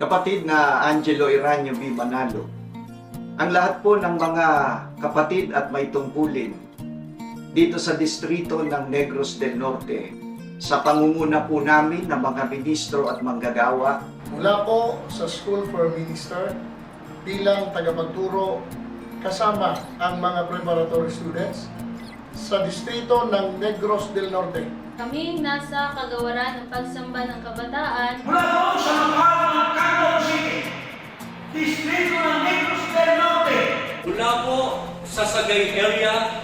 kapatid na Angelo Iranyo B. Manalo, ang lahat po ng mga kapatid at may tungkulin dito sa distrito ng Negros del Norte, sa pangunguna po namin ng mga ministro at manggagawa, Mula po sa School for Minister bilang tagapagturo kasama ang mga preparatory students sa distrito ng Negros del Norte. Kami nasa kagawaran ng pagsamba ng kabataan sa Sagay Area,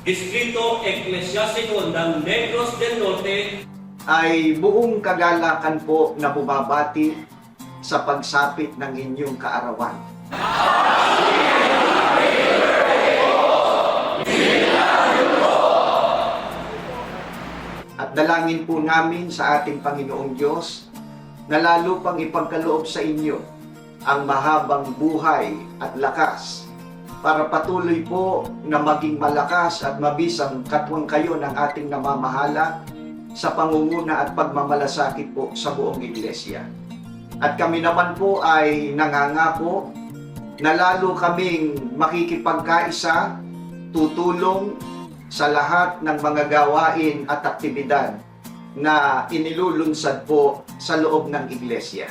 Distrito Eklesiastiko ng Negros del Norte, ay buong kagalakan po na bumabati sa pagsapit ng inyong kaarawan. At dalangin po namin sa ating Panginoong Diyos na lalo pang ipagkaloob sa inyo ang mahabang buhay at lakas para patuloy po na maging malakas at mabisang katwang kayo ng ating namamahala sa pangunguna at pagmamalasakit po sa buong iglesia. At kami naman po ay nangangako na lalo kaming makikipagkaisa, tutulong sa lahat ng mga gawain at aktibidad na inilulunsad po sa loob ng iglesia.